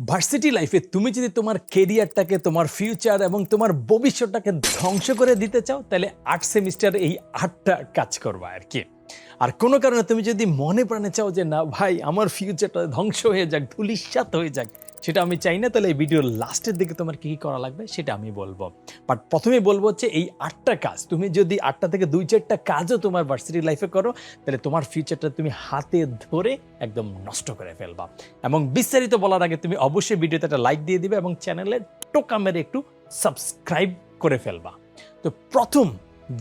Varsity লাইফে তুমি যদি তোমার কেরিয়ারটাকে তোমার ফিউচার এবং তোমার ভবিষ্যৎটাকে ধ্বংস করে দিতে চাও, তাহলে আট সেমিস্টার এই আটটা কাজ করবা আর কি। আর কোনো কারণে তুমি যদি মনে প্রাণে চাও যে, না ভাই, আমার ফিউচারটা ধ্বংস হয়ে যাক ধুলিস্বাত হয়ে যাক সেটা আমি চাই না, তাহলে এই ভিডিওর লাস্টের দিকে তোমার কী কী করা লাগবে সেটা আমি বলব। বাট প্রথমে বলব হচ্ছে এই আটটা কাজ, তুমি যদি আটটা থেকে দুই চারটা কাজও তোমার ভার্সিটি লাইফে করো, তাহলে তোমার ফিউচারটা তুমি হাতে ধরে একদম নষ্ট করে ফেলবা। এবং বিস্তারিত বলার আগে তুমি অবশ্যই ভিডিওতে একটা লাইক দিয়ে দিবে এবং চ্যানেলে টোকা মেরে একটু সাবস্ক্রাইব করে ফেলবা। তো প্রথম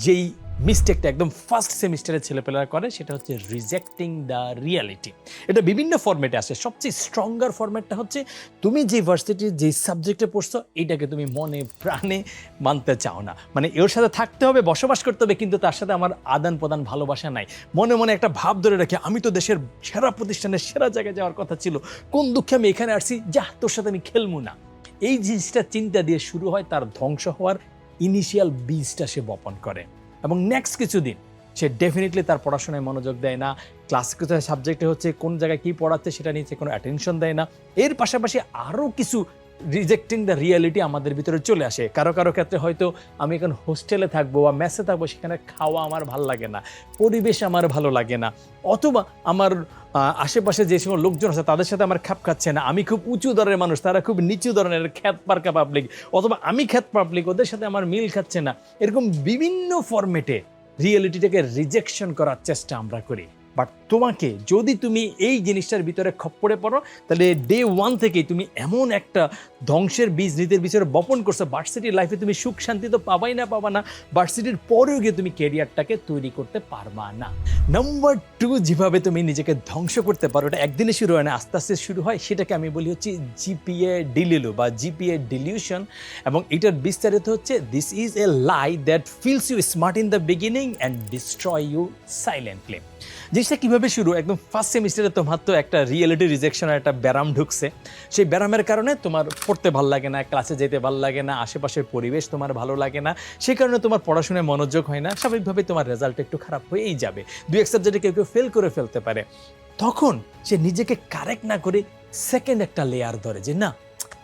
যেই মিস্টেকটা একদম ফার্স্ট সেমিস্টারে ছেলেপেলেরা করে, সেটা হচ্ছে রিজেক্টিং দ্য রিয়ালিটি এটা বিভিন্ন ফরম্যাটে আসে। সবচেয়ে স্ট্রঙ্গার ফরম্যাটটা হচ্ছে তুমি যে ভার্সিটির যে সাবজেক্টে পড়ছো, এইটাকে তুমি মনে প্রাণে মানতে চাও না। মানে এর সাথে থাকতে হবে, বসবাস করতে হবে, কিন্তু তার সাথে আমার আদান প্রদান ভালোবাসা নাই। মনে মনে একটা ভাব ধরে রাখি, আমি তো দেশের সেরা প্রতিষ্ঠানের সেরা জায়গায় যাওয়ার কথা ছিল। কোন দুঃখে আমি এখানে আসছি? যা তোর সাথে আমি খেলব না। এই জিনিসটা চিন্তা দিয়ে শুরু হয়, তার ধ্বংস হওয়ার ইনিশিয়াল বীজটা সে বপন করে। এবং নেক্সট কিছুদিন, সে ডেফিনেটলি তার পড়াশোনায় মনোযোগ দেয় না। ক্লাস সাবজেক্টে হচ্ছে কোন জায়গায় কী পড়াচ্ছে সেটা নিয়ে কোনো অ্যাটেনশন দেয় না। এর পাশাপাশি আরও কিছু রিজেক্টিং দ্য রিয়ালিটি আমাদের ভিতরে চলে আসে। কারও কারও ক্ষেত্রে হয়তো আমি এখন হোস্টেলে থাকব বা মেসে থাকব, সেখানে খাওয়া আমার ভালো লাগে না, পরিবেশ আমার ভালো লাগে না, অথবা আমার আশেপাশে যে সময় লোকজন আছে, তাদের সাথে আমার খাপ খাচ্ছে না, আমি খুব উঁচু দরের মানুষ, তারা খুব নিচু ধরনের খ্যাত পার্কা পাবলিক অথবা আমি খ্যাত পাবলিক ওদের সাথে আমার মিল খাচ্ছে না। এরকম বিভিন্ন ফরম্যাটে রিয়েলিটিটাকে রিজেকশন করার চেষ্টা আমরা করি। বাট তোমাকে যদি তুমি এই জিনিসটার ভিতরে খপ্পরে পড়ো, তাহলে ডে ওয়ান থেকেই তুমি এমন একটা ধ্বংসের বীজ, নিজের ভিতরে বপন করছ ভার্সিটির লাইফে তুমি সুখ, শান্তি তো পাবাই না, পাবা না ভার্সিটির পরেও গিয়ে তুমি কেরিয়ারটাকে তৈরি করতে পারবা না। নাম্বার টু যেভাবে তুমি নিজেকে ধ্বংস করতে পারো, এটা একদিনে শুরু হয় না, আস্তে আস্তে শুরু হয়, সেটাকে আমি বলি হচ্ছে জিপিএ ডিলিলু বা জিপিএ ডিলিউশন এবং এটার বিস্তারিত হচ্ছে this is a lie that feels you smart in the beginning and destroy you silently জিনিসটা কীভাবে শুরু? একদম ফার্স্ট সেমিস্টারে তোমার তো একটা রিয়েলিটি রিজেকশনের একটা ব্যারাম ঢুকছে। সেই ব্যারামের কারণে তোমার পড়তে ভালো লাগে না ক্লাসে যেতে ভালো লাগে না, আশেপাশের পরিবেশ তোমার ভালো লাগে না, সেই কারণে তোমার পড়াশোনায় মনোযোগ হয় না স্বাভাবিকভাবে তোমার রেজাল্ট একটু খারাপ হয়েই যাবে। দু এক সাবজেক্টে কেউ কেউ ফেল করে ফেলতে পারে। তখন সে নিজেকে কারেক্ট না করে সেকেন্ড একটা লেয়ার ধরে যে, না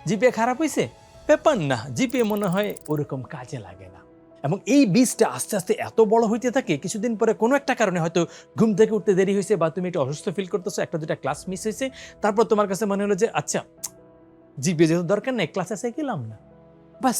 জিপিএ খারাপ হয়েছে ব্যাপার না জিপিএ মনে হয় ওরকম কাজে লাগে না। এবং এই বীজটা আস্তে আস্তে এত বড় হইতে থাকে, কিছুদিন পরে কোনো একটা কারণে হয়তো ঘুম থেকে উঠতে দেরি হয়েছে বা তুমি একটু অসুস্থ ফিল করতেছো, একটা দুটা ক্লাস মিস হয়েছে। তারপর তোমার কাছে মনে হলো যে আচ্ছা জিপিএ যেহেতু দরকার নেই ক্লাসে এসে গেলাম না। বাস,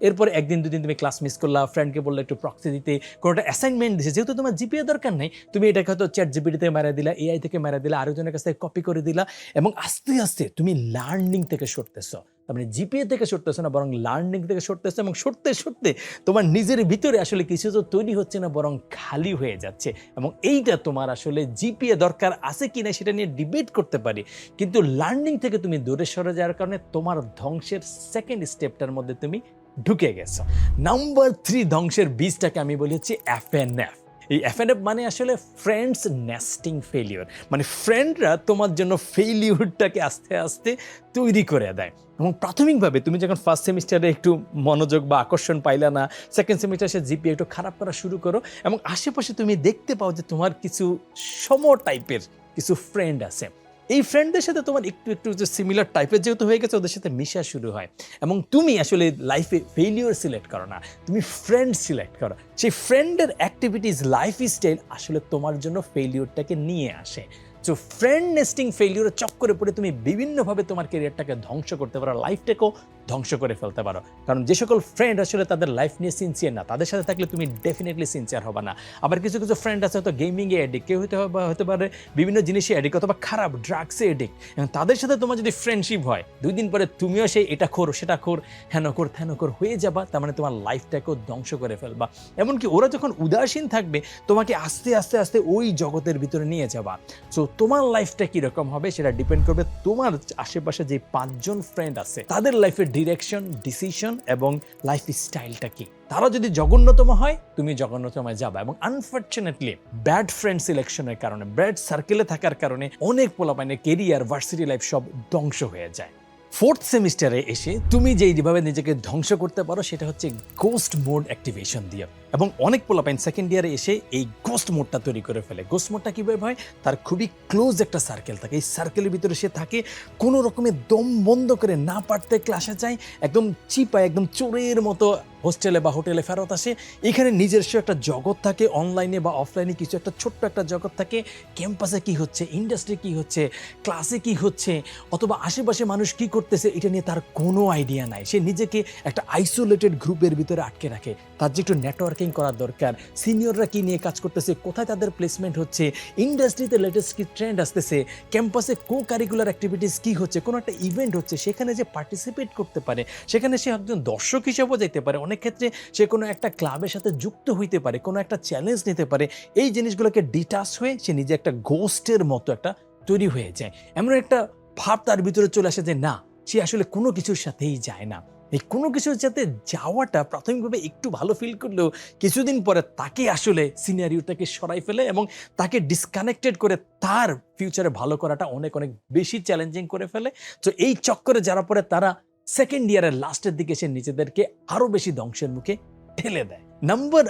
এরপরে একদিন দুদিন তুমি ক্লাস মিস করলা ফ্রেন্ডকে বললে একটু প্রক্সি দিতে, কোনোটা অ্যাসাইনমেন্ট দিছে, যেহেতু তোমার জিপিএ দরকার নেই, তুমি এটাকে হয়তো চ্যাট জিপিটিতে মেরা দিলা এআই থেকে মেরা দিলা, আরেকজনের কাছ থেকে কপি করে দিলা, এবং আস্তে আস্তে তুমি লার্নিং থেকে সরতেছো। মানে জিপিএ থেকে সরতেছে না, বরং লার্নিং থেকে সরতেছে এবং সরতে সরতে তোমার নিজের ভিতরে আসলে কিছু তো তৈরি হচ্ছে না, বরং খালি হয়ে যাচ্ছে। এবং এইটা তোমার আসলে জিপিএ দরকার আছে কি না সেটা নিয়ে ডিবেট করতে পারি। কিন্তু লার্নিং থেকে তুমি দূরে সরে যাওয়ার কারণে তোমার ধ্বংসের সেকেন্ড স্টেপটার মধ্যে তুমি ঢুকে গেছো। নাম্বার থ্রি ধ্বংসের বীজটাকে আমি বলি হচ্ছে এফএনএফ এই এফএনএফ মানে আসলে ফ্রেন্ডস নেস্টিং ফেলিওর মানে ফ্রেন্ডরা তোমার জন্য ফেলিওরটাকে আস্তে আস্তে তৈরি করে দেয়। এবং প্রাথমিকভাবে তুমি যখন ফার্স্ট সেমিস্টারে একটু মনোযোগ বা আকর্ষণ পাইলা না সেকেন্ড সেমিস্টার সে জিপিএ একটু খারাপ করা শুরু করো এবং আশেপাশে তুমি দেখতে পাও যে তোমার কিছু সম টাইপের কিছু ফ্রেন্ড আছে। এই ফ্রেন্ডদের সাথে তোমার একটু একটু যে সিমিলার টাইপের যেহেতু হয়ে গেছে, ওদের সাথে মিশা শুরু হয়। এবং তুমি আসলে লাইফে ফেলিওর সিলেক্ট করো না। তুমি ফ্রেন্ড সিলেক্ট করো। সেই ফ্রেন্ডের অ্যাক্টিভিটিস লাইফ স্টাইল আসলে তোমার জন্য ফেলিওরটাকে নিয়ে আসে। তো ফ্রেন্ড নেস্টিং ফেলিওর চক্করে পড়ে তুমি বিভিন্নভাবে তোমার কেরিয়ারটাকে ধ্বংস করতে পারো। লাইফটাকেও ধ্বংস করে ফেলতে পারো। কারণ যে সকল ফ্রেন্ড আসলে তাদের লাইফ নিয়ে সিনসিয়ার না, তাদের সাথে থাকলে তুমি ডেফিনেটলি সিনসিয়ার হবে না। আবার কিছু কিছু ফ্রেন্ড আছে হয়তো গেমিংয়ে এডিক কেউ হতে হতে পারে বিভিন্ন জিনিসে এডিক অথবা খারাপ ড্রাগসে এডিক এবং তাদের সাথে তোমার যদি ফ্রেন্ডশিপ হয়, দুই দিন পরে তুমিও সেই এটা খোর, সেটা খোর, হেন খোর, থেন খোর হয়ে যাবা, তার মানে তোমার লাইফটাকেও ধ্বংস করে ফেলবা। এমনকি ওরা যখন উদাসীন থাকবে, তোমাকে আস্তে আস্তে আস্তে ওই জগতের ভিতরে নিয়ে যাবা। সো তোমার লাইফটা কীরকম হবে সেটা ডিপেন্ড করবে তোমার আশেপাশে যে পাঁচজন ফ্রেন্ড আছে, তাদের লাইফের ডিরেকশন ডিসিশন এবং লাইফ স্টাইলটা কি? তারা যদি জঘন্যতম হয়, তুমি জঘন্যতমায় যাবা এবং আনফর্চুনেটলি ব্যাড ফ্রেন্ড সিলেকশনের কারণে ব্যাড সার্কেলে থাকার কারণে অনেক পোলাপাইনের কেরিয়ার ভার্সিটি লাইফ সব ধ্বংস হয়ে যায়। ফোর্থ সেমিস্টারে এসে তুমি যেইভাবে নিজেকে ধ্বংস করতে পারো, সেটা হচ্ছে গোস্ট মোড অ্যাক্টিভেশন দিয়ে। এবং অনেক পোলাপাইন সেকেন্ড ইয়ারে এসে এই গোস্ট মোডটা তৈরি করে ফেলে। গোস্ট মোডটা কীভাবে হয় তার খুবই ক্লোজ একটা সার্কেল থাকে। এই সার্কেলের ভিতরে সে থাকে, কোনো রকমের দম বন্ধ করে না পারতে ক্লাসে যায়, একদম চিপায়, একদম চোরের মতো হোস্টেলে বা হোটেলে ফেরত আসে। এখানে নিজস্ব একটা জগৎ থাকে অনলাইনে বা অফলাইনে কিছু একটা ছোট্ট একটা জগৎ থাকে। ক্যাম্পাসে কি হচ্ছে? ইন্ডাস্ট্রি কি হচ্ছে? ক্লাসে কি হচ্ছে? অথবা আশেপাশে মানুষ কি করতেছে? এটা নিয়ে তার কোনো আইডিয়া নাই। সে নিজেকে একটা আইসোলেটেড গ্রুপের ভিতরে আটকে রাখে। তার যে একটু নেটওয়ার্কিং করার দরকার। সিনিয়ররা কি নিয়ে কাজ করতেছে? কোথায় তাদের প্লেসমেন্ট হচ্ছে? ইন্ডাস্ট্রিতে লেটেস্ট কি ট্রেন্ড আসতেছে? ক্যাম্পাসে কো কারিকুলার অ্যাক্টিভিটিস কি হচ্ছে? কোনো একটা ইভেন্ট হচ্ছে। সেখানে যে পার্টিসিপেট করতে পারে, সেখানে সে একজন দর্শক হিসেবেও যেতে পারে। অনেক ক্ষেত্রে সে কোনো একটা ক্লাবের সাথে যুক্ত হইতে পারে, কোনো একটা চ্যালেঞ্জ নিতে পারে, এই জিনিসগুলোকে ডিটাচ হয়ে সে নিজে একটা গোস্টের মতো একটা তৈরি হয়ে যায়। এমন একটা ভাব তার ভিতরে চলে আসে যে, না, সে আসলে কোনো কিছুর সাথেই যায় না। এই কোনো কিছুর সাথে যাওয়াটা প্রাথমিকভাবে একটু ভালো ফিল করলেও কিছুদিন পরে তাকে আসলে সিনারিওটাকে সরাই ফেলে এবং তাকে ডিসকানেক্টেড করে তার ফিউচারে ভালো করাটা অনেক অনেক বেশি চ্যালেঞ্জিং করে ফেলে। তো এই চক্করে যারা পরে তারা সেকেন্ড ইয়ারের লাস্টের দিকে সে নিজেদেরকে আরও বেশি ধ্বংসের মুখে ঠেলে দেয়। নাম্বার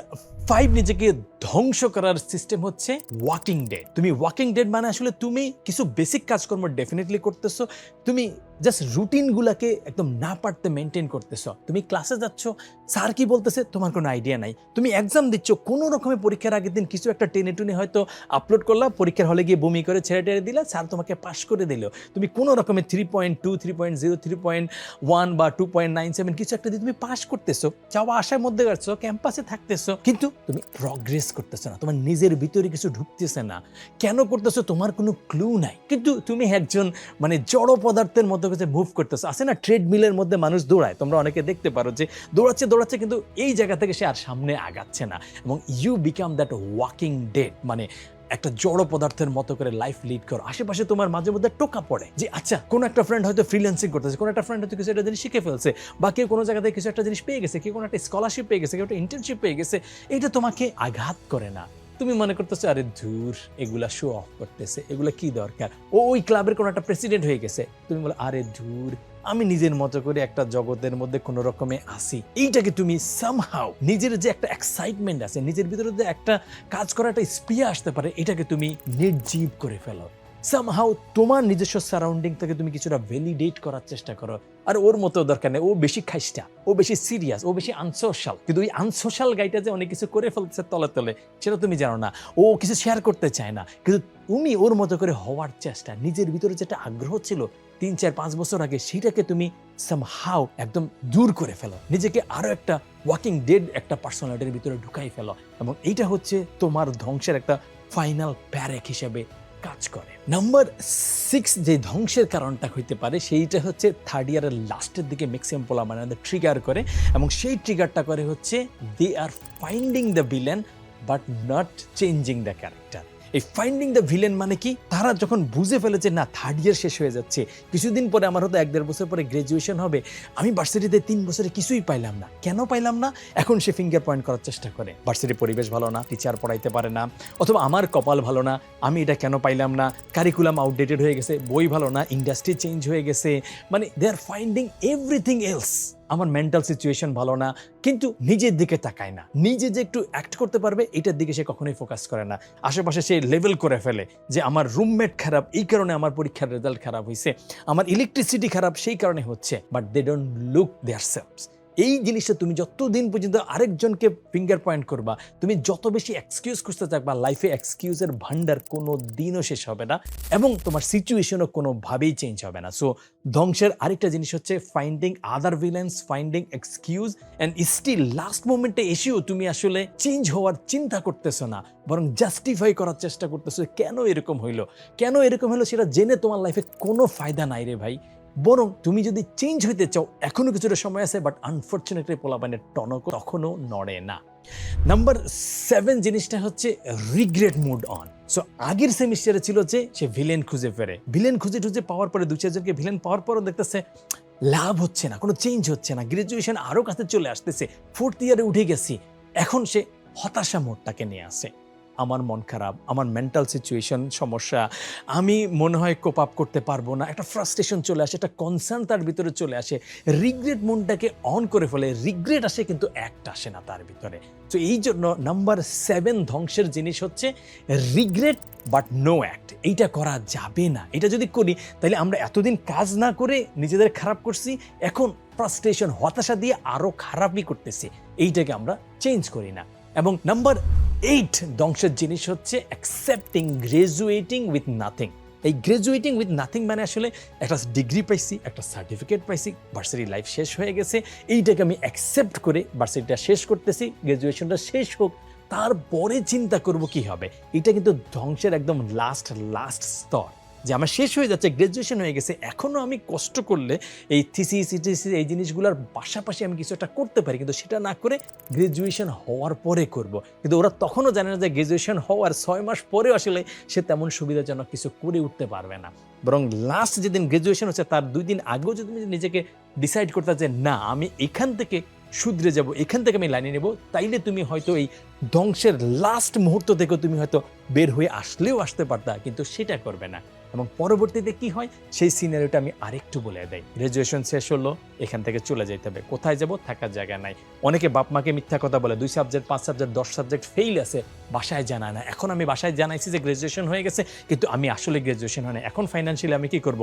ফাইভ নিজেকে ধ্বংস করার সিস্টেম হচ্ছে ওয়াকিং ডেড তুমি ওয়াকিং ডেড মানে আসলে তুমি কিছু বেসিক কাজকর্ম ডেফিনেটলি করতেছো, তুমি জাস্ট রুটিনগুলোকে একদম না পারতে মেনটেন করতেছো। তুমি ক্লাসে যাচ্ছ স্যার কি বলতেছে, তোমার কোনো আইডিয়া নাই। তুমি এক্সাম দিচ্ছ, কোনো রকমের পরীক্ষার আগের দিন কিছু একটা টেনে টুনে হয়তো আপলোড করলা, পরীক্ষার হলে গিয়ে বমি করে ছেড়ে টেড়ে দিলা স্যার তোমাকে পাস করে দিল। তুমি কোনো রকমের three point two three point zero three point one বা টু পয়েন্ট নাইন সেভেন কিছু একটা দিয়ে তুমি পাস করতেছো। যাওয়া আসার মধ্যে গেছো ক্যাম্পাসে থাকতেছো, কিন্তু তুমি প্রগ্রেস করতেছো না, তোমার নিজের ভিতরে কিছু ঢুকতেছে না। কেন করতেছো তোমার কোনো ক্লু নাই। কিন্তু তুমি একজন মানে জড় পদার্থের মতো কাছে মুভ করতেছো। আছে না ট্রেডমিলের মধ্যে মানুষ দৌড়ায়। তোমরা অনেকে দেখতে পারো যে দৌড়াচ্ছে দৌড়াচ্ছে, কিন্তু এই জায়গা থেকে সে আর সামনে আগাচ্ছে না। এবং you become that walking dead মানে একটা জড় পদার্থের মতো করে লাইফ লিড করো। আশেপাশে তোমার মাঝে মধ্যে টোকা পড়ে যে আচ্ছা কোন একটা ফ্রেন্ড হয়তো ফ্রিল্যান্সিং করতেছে, কোন একটা ফ্রেন্ড হয়তো কিছু একটা জিনিস শিখে ফেলছে বা কেউ কোনো জায়গা থেকে কিছু একটা জিনিস পেয়ে গেছে, কেউ কোনো একটা স্কলারশিপ পেয়ে গেছে, কেউ একটা ইন্টার্নশিপ পেয়ে গেছে, এটা তোমাকে আঘাত করে না। তুমি মনে করতেছো, আরে ধুর, এগুলা শো অফ করতেছে, এগুলা কি দরকার? ও ওই ক্লাবের কোনো একটা প্রেসিডেন্ট হয়ে গেছে। তুমি বলো, আরে ধুর আমি নিজের মতো করে একটা জগতের মধ্যে কোনো রকমে আসি। এইটাকে তুমি সামহাও নিজের যে একটা এক্সাইটমেন্ট আছে, নিজের ভিতরে যে একটা কাজ করা একটা স্প্রিয়া আসতে পারে, এটাকে তুমি নির্জীব করে ফেলো। সামহাও তোমার নিজস্ব সারাউন্ডিং থেকে তুমি কিছুটা ভ্যালিডেট করার চেষ্টা করো। আর ওর মতো দরকার নেই, ও বেশি খাইস্টা, ও বেশি সিরিয়াস ও বেশি আনসোশাল কিন্তু ওই আনসোশাল গাইটা যে অনেক কিছু করে ফেলছে তলে তলে, সেটা তুমি জানো না। ও কিছু শেয়ার করতে চায় না। কিন্তু তুমি ওর মতো করে হওয়ার চেষ্টা, নিজের ভিতরে যেটা আগ্রহ ছিল, তিন, চার, পাঁচ বছর আগে সেটাকে তুমি সামহাও একদম দূর করে ফেলো। নিজেকে আরও একটা ওয়াকিং ডেড একটা পার্সোনালিটির ভিতরে ঢুকাই ফেলো। এবং এইটা হচ্ছে তোমার ধ্বংসের একটা ফাইনাল প্যারেক হিসেবে কাজ করে। নাম্বার সিক্স যে ধ্বংসের কারণটা হইতে পারে, সেইটা হচ্ছে থার্ড ইয়ারের লাস্টের দিকে ম্যাক্সিমাম পোলা মানে ট্রিগার করে এবং সেই ট্রিগারটা করে হচ্ছে they are finding the villain but not changing the character এই ফাইন্ডিং দ্য ভিলেন মানে কি? তারা যখন বুঝে ফেলেছে, না থার্ড ইয়ার শেষ হয়ে যাচ্ছে। কিছুদিন পরে আমার হয়তো এক দেড় বছর পরে গ্রাজুয়েশন হবে। আমি ভার্সিটিতে তিন বছরে কিছুই পাইলাম না। কেন পাইলাম না? এখন সে ফিঙ্গার পয়েন্ট করার চেষ্টা করে। ভার্সিটির পরিবেশ ভালো না টিচার পড়াইতে পারে না। অথবা আমার কপাল ভালো না, আমি এটা কেন পাইলাম না? কারিকুলাম আউটডেটেড হয়ে গেছে, বই ভালো না ইন্ডাস্ট্রি চেঞ্জ হয়ে গেছে। মানে they are finding everything else আমার মেন্টাল সিচুয়েশন ভালো না, কিন্তু নিজের দিকে তাকায় না। নিজে যে একটু অ্যাক্ট করতে পারবে, এটার দিকে সে কখনোই ফোকাস করে না। আশেপাশে সে লেভেল করে ফেলে যে আমার রুমমেট খারাপ, এই কারণে আমার পরীক্ষার রেজাল্ট খারাপ হয়েছে আমার ইলেকট্রিসিটি খারাপ, সেই কারণে হচ্ছে। But they don't look their selves এই জিনিসটা তুমি যতদিন পর্যন্ত আরেকজনকে ফিঙ্গার পয়েন্ট করবা, তুমি যত বেশি এক্সকিউজ খুঁজতে থাকবা লাইফে এক্সকিউজের ভান্ডার কোনো দিনও শেষ হবে না এবং তোমার সিচুয়েশনও কোনোভাবেই চেঞ্জ হবে না। সো ধ্বংসের আরেকটা জিনিস হচ্ছে finding other villains finding excuse and still last মোমেন্টে এসেও তুমি আসলে চেঞ্জ হওয়ার চিন্তা করতেছো না, বরং জাস্টিফাই করার চেষ্টা করতেছো কেন এরকম হইল? কেন এরকম হলো সেটা জেনে তোমার লাইফে কোনো ফায়দা নাই রে ভাই। বরং তুমি যদি চেঞ্জ হইতে চাও, এখনও কিছুটা সময় আছে বাট আনফর্চুনেটলি পোলাপানের টনক তখনও নড়ে না। নাম্বার সেভেন জিনিসটা হচ্ছে রিগ্রেট মুড অন সো আগের সেমিস্টারে ছিল যে সে ভিলেন খুঁজে ফেরে। ভিলেন খুঁজে খুঁজে পাওয়ার পরে দু চারজনকে ভিলেন পাওয়ার পরও দেখতেছে, লাভ হচ্ছে না, কোনো চেঞ্জ হচ্ছে না। গ্রাজুয়েশন আরও কাছে চলে আসতেছে। ফোর্থ ইয়ারে উঠে গেছি। এখন সে হতাশা মোডটাকে নিয়ে আসে। আমার মন খারাপ, আমার মেন্টাল সিচুয়েশন সমস্যা, আমি মনে হয় কোপ আপ করতে পারব না, একটা ফ্রাস্ট্রেশন চলে আসে, একটা কনসার্ন তার ভিতরে চলে আসে রিগ্রেট মনটাকে অন করে ফেলে রিগ্রেট আসে কিন্তু একটা আসে না তার ভিতরে। তো এই জন্য নাম্বার সেভেন ধ্বংসের জিনিস হচ্ছে রিগ্রেট বাট নো অ্যাক্ট এইটা করা যাবে না। এটা যদি করি, তাহলে আমরা এতদিন কাজ না করে নিজেদের খারাপ করছি, এখন ফ্রাস্ট্রেশন হতাশা দিয়ে আরও খারাপই করতেছি, এইটাকে আমরা চেঞ্জ করি না। এবং নাম্বার এইট ধ্বংসের জিনিস হচ্ছে অ্যাকসেপ্টিং গ্রাজুয়েটিং উইথ নাথিং এই গ্রাজুয়েটিং উইথ নাথিং মানে আসলে একটা ডিগ্রি পাইছি, একটা সার্টিফিকেট পাইছি ভার্সিটি লাইফ শেষ হয়ে গেছে। এইটাকে আমি অ্যাকসেপ্ট করে ভার্সিটিটা শেষ করতেছি গ্রাজুয়েশনটা শেষ হোক, তারপরে চিন্তা করব কি হবে। এটা কিন্তু ধ্বংসের একদম লাস্ট লাস্ট স্তর। যে আমার শেষ হয়ে যাচ্ছে গ্রাজুয়েশন হয়ে গেছে এখনও আমি কষ্ট করলে এই থিসি সিটিসি এই জিনিসগুলোর পাশাপাশি আমি কিছু একটা করতে পারি। কিন্তু সেটা না করে গ্রাজুয়েশন হওয়ার পরে করব। কিন্তু ওরা তখনও জানে না যে গ্রাজুয়েশন হওয়ার ছয় মাস পরেও আসলে সে তেমন সুবিধাজনক কিছু করে উঠতে পারবে না। বরং লাস্ট যেদিন গ্রাজুয়েশন হচ্ছে, তার দুই দিন আগেও যদি তুমি নিজেকে ডিসাইড করতে যে না, আমি এখান থেকে শুধরে যাব, এখান থেকে আমি লাইনে নেব, তাইলে তুমি হয়তো এই ধ্বংসের লাস্ট মুহূর্ত থেকে তুমি হয়তো বের হয়ে আসলেও আসতে পারতা, কিন্তু সেটা করবে না। এবং পরবর্তীতে কি হয়? সেই সিনারিওটা আমি আরেকটু বলে দেয় গ্রাজুয়েশন শেষ হলো, এখান থেকে চলে যেতে হবে। কোথায় যাব? থাকার জায়গা নাই। অনেকে বাপ মাকে মিথ্যা কথা বলে, দুই সাবজেক্ট পাঁচ সাবজেক্ট দশ সাবজেক্ট ফেইল আছে। বাসায় জানায় না। এখন আমি বাসায় জানাইছি যে গ্রাজুয়েশন হয়ে গেছে, কিন্তু আমি আসলে গ্রাজুয়েশন হয় না এখন ফাইন্যান্সিয়ালি আমি কি করব?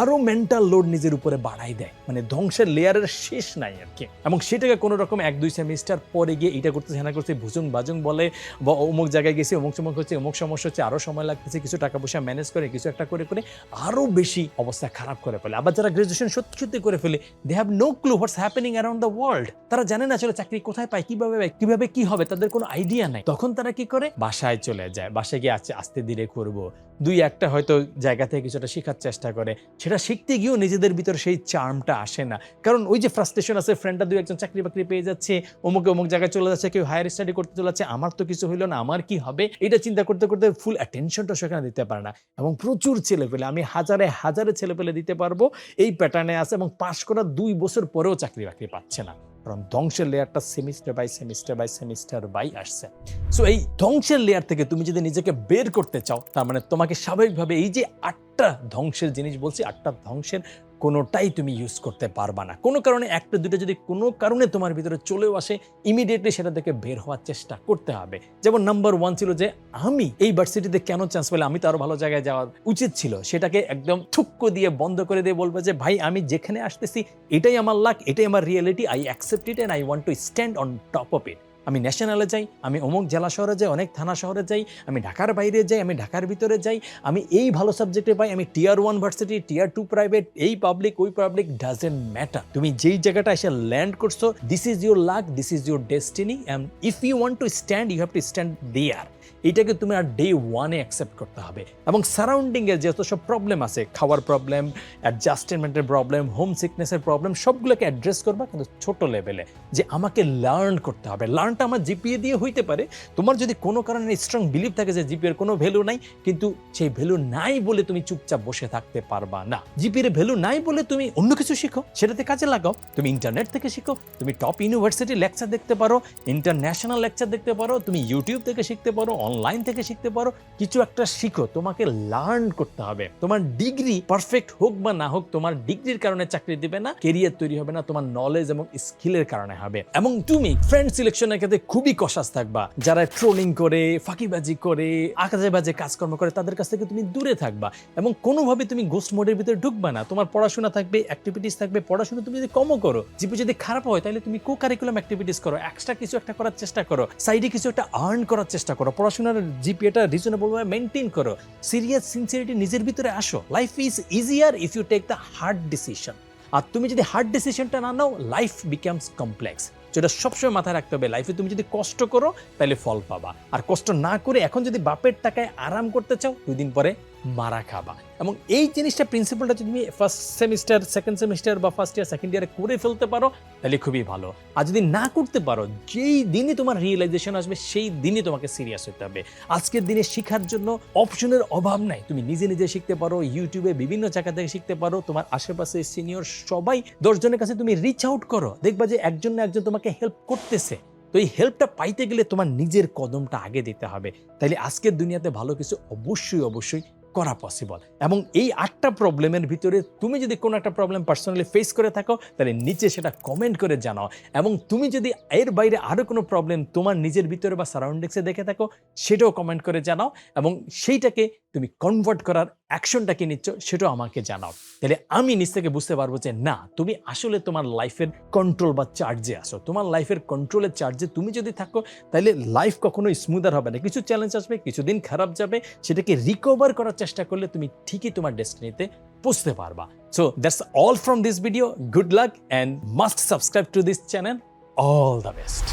আরও মেন্টাল লোড নিজের উপরে বাড়াই দেয়। মানে ধ্বংসের লেয়ারের শেষ নাই আর কি। এবং সেটাকে কোনো রকম এক, দুই সেমিস্টার পরে গিয়ে এটা করতেছে হেনা করছে ভুজুং বাজুং বলে, বা অমুক জায়গায় গেছে, অমুক সমুক হচ্ছে, অমুক সমস্যা হচ্ছে আরও সময় লাগতেছে, কিছু টাকা পয়সা ম্যানেজ করে, কিছু একটা করে করে আরও বেশি অবস্থা খারাপ করে ফেলে। আবার যারা গ্রাজুয়েশন সত্যি সত্যি করে ফেলে they have no clue what's happening around the world তারা জানে না আসলে চাকরি কোথায় পায়, কীভাবে কীভাবে কি হবে, তাদের কোনো আইডিয়া নাই। তখন তারা কি করে? বাসায় চলে যায়। বাসায় গিয়ে আস্তে আস্তে ধীরে করব। দুই একটা হয়তো জায়গা থেকে কিছুটা শেখার চেষ্টা করে। সেটা শিখতে গিয়েও নিজেদের ভিতর সেই চার্মটা আসে না। কারণ ওই যে ফ্রাস্ট্রেশন আছে ফ্রেন্ডটা দুই একজন চাকরি বাকরি পেয়ে যাচ্ছে, অমুকে অমুক জায়গায় চলে যাচ্ছে, কেউ হায়ার স্টাডি করতে চলে যাচ্ছে আমার তো কিছু হইল না, আমার কি হবে? এটা চিন্তা করতে করতে ফুল অ্যাটেনশনটা সেখানে দিতে পারে না। এবং প্রচুর ছেলে পেলে আমি হাজারে হাজারে ছেলে পেলে দিতে পারব। এই প্যাটার্নে আছে এবং পাশ করার দুই বছর পরেও চাকরি বাকরি পাচ্ছে না। কারণ ধ্বংসের লেয়ারটা semester by semester by semester by আসছে। সো এই ধ্বংসের লেয়ার থেকে তুমি যদি নিজেকে বের করতে চাও, তার মানে তোমাকে স্বাভাবিকভাবে এই যে আটটা ধ্বংসের জিনিস বলছি, আটটা ধ্বংসের কোনোটাই তুমি ইউজ করতে পারবা না। কোনো কারণে একটা দুটো যদি কোনো কারণে তোমার ভিতরে চলেও আসে ইমিডিয়েটলি সেটা থেকে বের হওয়ার চেষ্টা করতে হবে। যেমন নাম্বার ওয়ান ছিল যে, আমি এই ভার্সিটিতে কেন চান্স পেলে আমি তো আরও ভালো জায়গায় যাওয়া উচিত ছিল। সেটাকে একদম ঠুক্কো দিয়ে বন্ধ করে দিয়ে বলব যে, ভাই, আমি যেখানে আসতেছি, এটাই আমার লাক এটাই আমার reality I accept it and I want to stand on top of it আমি ন্যাশনালে যাই, আমি অমুক জেলা শহরে যাই, অনেক থানা শহরে যাই, আমি ঢাকার বাইরে যাই, আমি ঢাকার ভিতরে যাই, আমি এই ভালো সাবজেক্টে পাই, আমি tier one varsity tier two private এই পাবলিক ওই পাবলিক ডাজেন্ট ম্যাটার তুমি যেই জায়গাটা এসে ল্যান্ড করছ this is your luck this is your destiny and if you want to stand you have to stand there এটাকে তুমি আর ডে ওয়ানে অ্যাকসেপ্ট করতে হবে। এবং সারাউন্ডিংয়ে যত সব প্রবলেম আছে, খাওয়ার প্রবলেম অ্যাডজাস্টমেন্টের প্রবলেম হোম সিকনেসের প্রবলেম সবগুলোকে অ্যাড্রেস করবা কিন্তু ছোট লেভেলে যে আমাকে লার্ন করতে হবে। লার্নটা আমার জিপিএ দিয়ে হইতে পারে। তোমার যদি কোনো কারণে স্ট্রং বিলিভ থাকে যে জিপিএর কোনো ভ্যালু নাই, কিন্তু সেই ভ্যালু নাই বলে তুমি চুপচাপ বসে থাকতে পারবা না। জিপিএর ভ্যালু নাই বলে তুমি অন্য কিছু শিখো, সেটাতে কাজে লাগাও। তুমি ইন্টারনেট থেকে শিখো, তুমি টপ ইউনিভার্সিটি লেকচার দেখতে পারো ইন্টারন্যাশনাল লেকচার দেখতে পারো, তুমি ইউটিউব থেকে শিখতে পারো অনলাইন থেকে শিখতে পারো, কিছু একটা শিখো, তোমাকে লার্ন করতে হবে। তোমার ডিগ্রি পারফেক্ট হোক বা না হোক, তোমার ডিগ্রির কারণে চাকরি দিবে না কেরিয়ার তৈরি হবে না, তোমার নলেজ এবং স্কিলের কারণে হবে। এবং তুমি ফ্রেন্ড সিলেকশনের ক্ষেত্রে খুবই কষাস থাকবা। যারা ট্রোলিং করে, ফাঁকিবাজি করে আকাজে বাজে কাজকর্ম করে, তাদের কাছ থেকে তুমি দূরে থাকবা। এবং কোনোভাবে তুমি গোস্ট মোডের ভিতরে ঢুকবা না। তোমার পড়াশোনা থাকবে অ্যাক্টিভিটিস থাকবে, পড়াশোনা তুমি যদি কমও করো জিপি যদি খারাপ হয়, তাহলে তুমি কো কারিকুলাম অ্যাক্টিভিটিস করো এক্সট্রা কিছু একটা করার চেষ্টা করো সাইডে কিছু একটা আর্ন করার চেষ্টা করো পড়াশোনার জিপিএটা রিজনেবল ভাবে মেনটেন করো। সিরিয়াস সিনসিয়ারিটি নিজের ভিতরে আসো। Life is easier if you take the hard decision আর তুমি যদি হার্ড ডিসিশনটা না নাও লাইফ বিকামস কমপ্লেক্স যেটা সবসময় মাথায় রাখতে হবে। লাইফে তুমি যদি কষ্ট করো, তাহলে ফল পাবা। আর কষ্ট না করে এখন যদি বাপের টাকায় আরাম করতে চাও, দুদিন পরে মারা খাবা। এবং এই জিনিসটা প্রিন্সিপালটা যদি তুমি ফার্স্ট সেমিস্টার সেকেন্ড সেমিস্টার বা ফার্স্ট ইয়ার সেকেন্ড ইয়ারে করে ফেলতে পারো, তাহলে খুবই ভালো। আর যদি না করতে পারো, যেই দিনই তোমার রিয়েলাইজেশন আসবে, সেই দিনই তোমাকে সিরিয়াস হতে হবে। আজকের দিনে শেখার জন্য অপশনের অভাব নাই। তুমি নিজে নিজে শিখতে পারো ইউটিউবে বিভিন্ন জায়গা থেকে শিখতে পারো, তোমার আশেপাশে সিনিয়র সবাই দশজনের কাছে তুমি রিচ আউট করো। দেখবা যে একজন না একজন তোমাকে হেল্প করতেছে। তো এই হেল্পটা পাইতে গেলে তোমার নিজের কদমটা আগে দিতে হবে। তাইলে আজকের দুনিয়াতে ভালো কিছু অবশ্যই অবশ্যই করা পসিবল এবং এই আটটা প্রবলেমের ভিতরে তুমি যদি কোনো একটা প্রবলেম পার্সোনালি ফেস করে থাকো, তাহলে নিচে সেটা কমেন্ট করে জানাও। এবং তুমি যদি এর বাইরে আরও কোনো প্রবলেম তোমার নিজের ভিতরে বা সারাউন্ডিংসে দেখে থাকো, সেটাও কমেন্ট করে জানাও। এবং সেইটাকে তুমি কনভার্ট করার অ্যাকশনটা কি নিচ্ছ সেটাও আমাকে জানাও। তাহলে আমি নিজ থেকে বুঝতে পারব যে না, তুমি আসলে তোমার লাইফের কন্ট্রোল বা চার্জে আসো তোমার লাইফের কন্ট্রোলের চার্জে তুমি যদি থাকো, তাহলে লাইফ কখনোই স্মুদার হবে না। কিছু চ্যালেঞ্জ আসবে, কিছুদিন খারাপ যাবে, সেটাকে রিকভার করার চেষ্টা করলে তুমি ঠিকই তোমার ডেস্টিনিতে পৌঁছতে পারবা। So that's all from this video good luck and must subscribe to this channel all the best